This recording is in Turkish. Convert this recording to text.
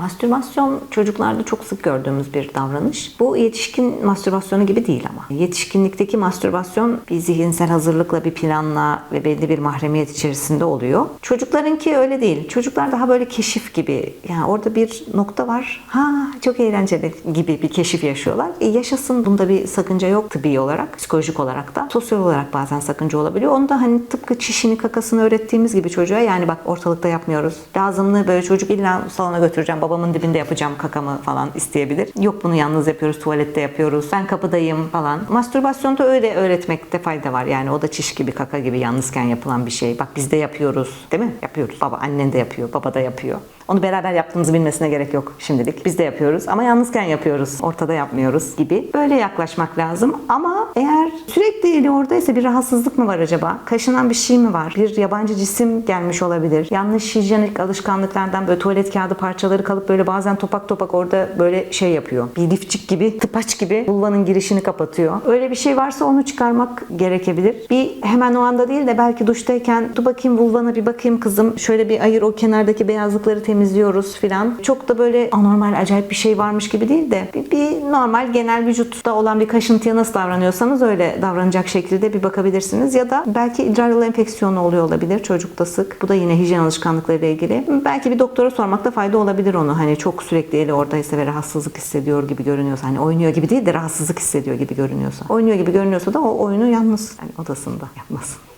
Mastürbasyon çocuklarda çok sık gördüğümüz bir davranış. Bu yetişkin mastürbasyonu gibi değil ama. Yetişkinlikteki mastürbasyon bir zihinsel hazırlıkla, bir planla ve belli bir mahremiyet içerisinde oluyor. Çocuklarınki öyle değil. Çocuklar daha böyle keşif gibi. Yani orada bir nokta var. Ha çok eğlenceli gibi bir keşif yaşıyorlar. E, yaşasın bunda bir sakınca yok tıbbi olarak, psikolojik olarak da. Sosyal olarak bazen sakınca olabiliyor. Onu da hani tıpkı çişini kakasını öğrettiğimiz gibi çocuğa yani bak ortalıkta yapmıyoruz. Lazımlı böyle çocuk illa salona götüreceğim babamın dibinde yapacağım kakamı falan isteyebilir. Yok bunu yalnız yapıyoruz tuvalette yapıyoruz. Ben kapıdayım falan. Mastürbasyonda öyle öğretmekte fayda var. Yani o da çiş gibi kaka gibi yalnızken yapılan bir şey. Bak biz de yapıyoruz değil mi? Yapıyoruz. Baba annen de yapıyor. Baba da yapıyor. Onu beraber yaptığımızı bilmesine gerek yok şimdilik. Biz de yapıyoruz ama yalnızken yapıyoruz. Ortada yapmıyoruz gibi. Böyle yaklaşmak lazım. Ama eğer sürekli eli oradaysa bir rahatsızlık mı var acaba? Kaşınan bir şey mi var? Bir yabancı cisim gelmiş olabilir. Yanlış hijyenik alışkanlıklardan böyle tuvalet kağıdı parçaları kalıp böyle bazen topak topak orada böyle şey yapıyor. Bir lifçik gibi, tıpaç gibi vulvanın girişini kapatıyor. Öyle bir şey varsa onu çıkarmak gerekebilir. Bir hemen o anda değil de belki duştayken dur bakayım vulvana bir bakayım kızım. Şöyle bir ayır o kenardaki beyazlıkları temizliyoruz filan. Çok da böyle anormal acayip bir şey varmış gibi değil de bir, bir normal genel vücutta olan bir kaşıntıya nasıl davranıyorsanız öyle davranacak şekilde bir bakabilirsiniz. Ya da belki idrar yolu enfeksiyonu oluyor olabilir çocukta sık. Bu da yine hijyen alışkanlıklarıyla ilgili. Belki bir doktora sormakta fayda olabilir onu. Hani çok sürekli eli oradaysa ve rahatsızlık hissediyor gibi görünüyorsa. Hani oynuyor gibi değil de rahatsızlık hissediyor gibi görünüyorsa. Oynuyor gibi görünüyorsa da o oyunu yalnız yani odasında yapmasın.